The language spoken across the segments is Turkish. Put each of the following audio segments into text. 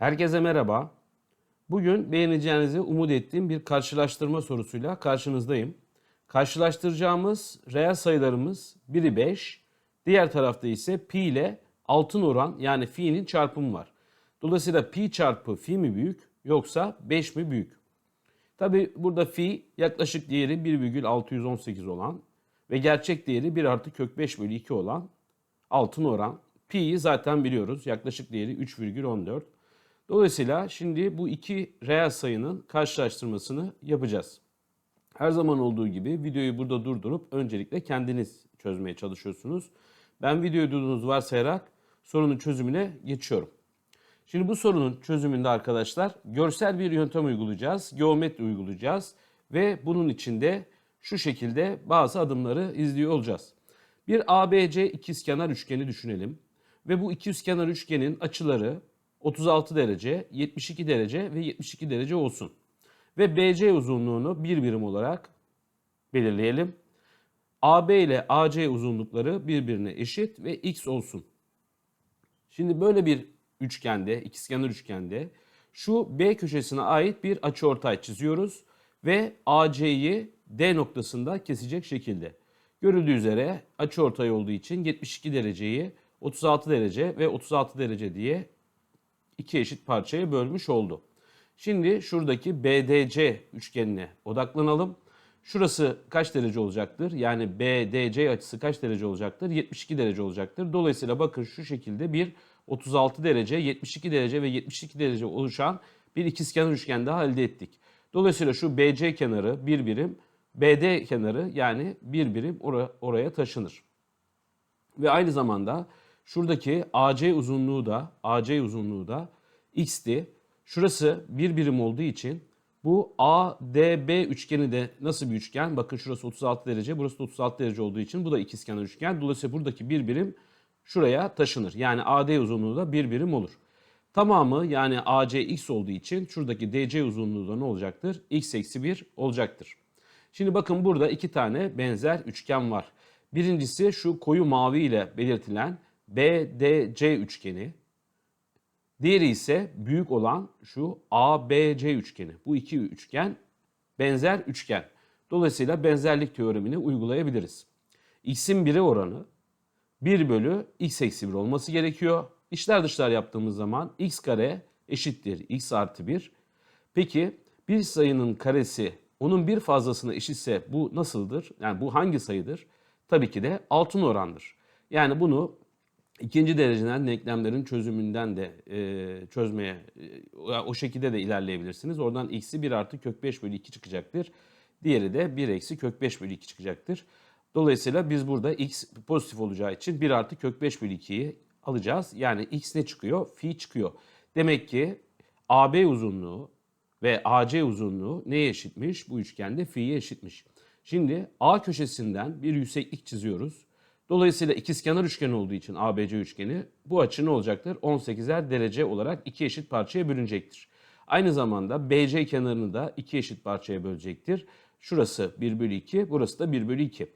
Herkese merhaba. Bugün beğeneceğinizi umut ettiğim bir karşılaştırma sorusuyla karşınızdayım. Karşılaştıracağımız reel sayılarımız biri 5, diğer tarafta ise pi ile altın oran yani fi'nin çarpımı var. Dolayısıyla pi çarpı fi mi büyük yoksa 5 mi büyük? Tabi burada fi yaklaşık değeri 1,618 olan ve gerçek değeri 1 artı kök 5 bölü 2 olan altın oran. Pi'yi zaten biliyoruz. Yaklaşık değeri 3,14. Dolayısıyla şimdi bu iki reel sayının karşılaştırmasını yapacağız. Her zaman olduğu gibi videoyu burada durdurup öncelikle kendiniz çözmeye çalışıyorsunuz. Ben videoyu durduğunuzu varsayarak sorunun çözümüne geçiyorum. Şimdi bu sorunun çözümünde arkadaşlar görsel bir yöntem uygulayacağız, geometri uygulayacağız ve bunun içinde şu şekilde bazı adımları izliyor olacağız. Bir ABC ikizkenar üçgeni düşünelim ve bu ikizkenar üçgenin açıları 36 derece, 72 derece ve 72 derece olsun. Ve BC uzunluğunu bir birim olarak belirleyelim. AB ile AC uzunlukları birbirine eşit ve x olsun. Şimdi böyle bir üçgende, ikizkenar üçgende şu B köşesine ait bir açıortay çiziyoruz ve AC'yi D noktasında kesecek şekilde. Görüldüğü üzere açıortay olduğu için 72 dereceyi 36 derece ve 36 derece diye iki eşit parçaya bölmüş oldu. Şimdi şuradaki BDC üçgenine odaklanalım. Şurası kaç derece olacaktır? Yani BDC açısı kaç derece olacaktır? 72 derece olacaktır. Dolayısıyla bakın şu şekilde bir 36 derece, 72 derece ve 72 derece oluşan bir ikizkenar üçgen daha elde ettik. Dolayısıyla şu BC kenarı bir birim, BD kenarı yani bir birim oraya, taşınır. Ve aynı zamanda şuradaki AC uzunluğu da AC uzunluğu da x'ti. Şurası bir birim olduğu için bu ADB üçgeni de nasıl bir üçgen? Bakın şurası 36 derece, burası da 36 derece olduğu için bu da ikizkenar üçgen. Dolayısıyla buradaki bir birim şuraya taşınır. Yani AD uzunluğu da bir birim olur. Tamamı yani AC x olduğu için şuradaki DC uzunluğu da ne olacaktır? x eksi 1 olacaktır. Şimdi bakın burada iki tane benzer üçgen var. Birincisi şu koyu mavi ile belirtilen BDC üçgeni. Diğeri ise büyük olan şu ABC üçgeni. Bu iki üçgen benzer üçgen. Dolayısıyla benzerlik teoremini uygulayabiliriz. X'in biri oranı 1 bölü x eksi 1 olması gerekiyor. İçler dışlar yaptığımız zaman x kare eşittir x artı 1. Peki bir sayının karesi onun bir fazlasına eşitse bu nasıldır? Yani bu hangi sayıdır? Tabii ki de altın orandır. Yani bunu ikinci dereceden denklemlerin çözümünden de e, çözmeye e, o şekilde de ilerleyebilirsiniz. Oradan x'i 1 artı kök 5 bölü 2 çıkacaktır. Diğeri de 1 eksi kök 5 bölü 2 çıkacaktır. Dolayısıyla biz burada x pozitif olacağı için 1 artı kök 5 bölü 2'yi alacağız. Yani x ne çıkıyor? Fi çıkıyor. Demek ki AB uzunluğu ve AC uzunluğu neye eşitmiş? Bu üçgende fi'ye eşitmiş. Şimdi A köşesinden bir yükseklik çiziyoruz. Dolayısıyla ikizkenar üçgen olduğu için ABC üçgeni bu açı ne olacaktır? 18'er derece olarak iki eşit parçaya bölünecektir. Aynı zamanda BC kenarını da iki eşit parçaya bölecektir. Şurası 1 bölü 2, burası da 1 bölü 2.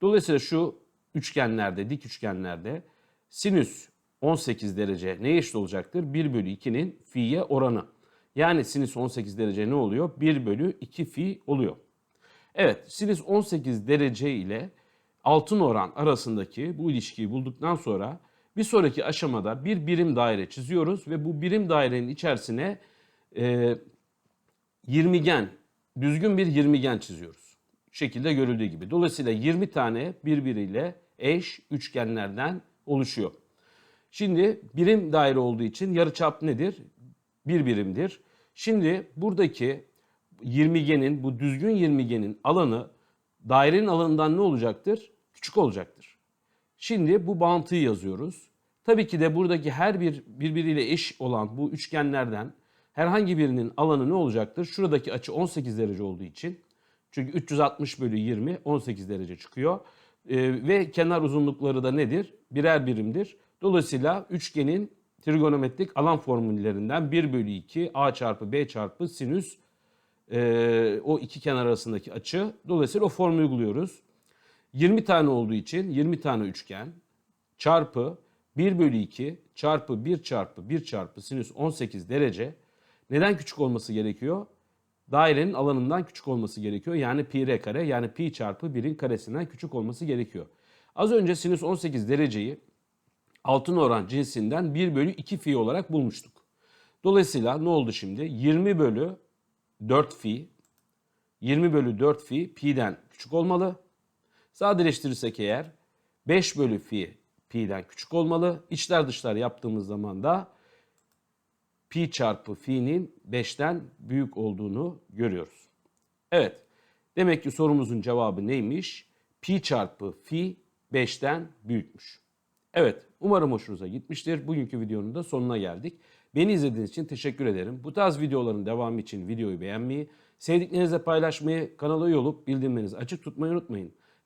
Dolayısıyla şu üçgenlerde, dik üçgenlerde sinüs 18 derece neye eşit olacaktır? 1 bölü 2'nin fi'ye oranı. Yani sinüs 18 derece ne oluyor? 1 bölü 2 fi oluyor. Evet, sinüs 18 derece ile altın oran arasındaki bu ilişkiyi bulduktan sonra bir sonraki aşamada bir birim daire çiziyoruz ve bu birim dairenin içerisine e, 20 gen, düzgün bir 20 gen çiziyoruz. Şekilde görüldüğü gibi. Dolayısıyla 20 tane birbiriyle eş üçgenlerden oluşuyor. Şimdi birim daire olduğu için yarıçap nedir? Bir birimdir. Şimdi buradaki 20 genin, bu düzgün 20 genin alanı dairenin alanından ne olacaktır? Küçük olacaktır. Şimdi bu bağıntıyı yazıyoruz. Tabii ki de buradaki her bir birbiriyle eş olan bu üçgenlerden herhangi birinin alanı ne olacaktır? Şuradaki açı 18 derece olduğu için. Çünkü 360 bölü 20 18 derece çıkıyor. Ee, ve kenar uzunlukları da nedir? Birer birimdir. Dolayısıyla üçgenin trigonometrik alan formüllerinden 1 bölü 2 a çarpı b çarpı sinüs e, o iki kenar arasındaki açı. Dolayısıyla o formülü uyguluyoruz. 20 tane olduğu için 20 tane üçgen çarpı 1 bölü 2 çarpı 1 çarpı 1 çarpı sinüs 18 derece neden küçük olması gerekiyor? Dairenin alanından küçük olması gerekiyor. Yani pi r kare yani pi çarpı 1'in karesinden küçük olması gerekiyor. Az önce sinüs 18 dereceyi altın oran cinsinden 1 bölü 2 fi olarak bulmuştuk. Dolayısıyla ne oldu şimdi? 20 bölü 4 fi 20 bölü 4 fi pi'den küçük olmalı. Sadeleştirirsek eğer 5 bölü fi pi'den küçük olmalı. İçler dışlar yaptığımız zaman da pi çarpı fi'nin 5'ten büyük olduğunu görüyoruz. Evet. Demek ki sorumuzun cevabı neymiş? Pi çarpı fi 5'ten büyükmüş. Evet, umarım hoşunuza gitmiştir. Bugünkü videonun da sonuna geldik. Beni izlediğiniz için teşekkür ederim. Bu tarz videoların devamı için videoyu beğenmeyi, sevdiklerinizle paylaşmayı, kanala üye olup bildirimlerinizi açık tutmayı unutmayın.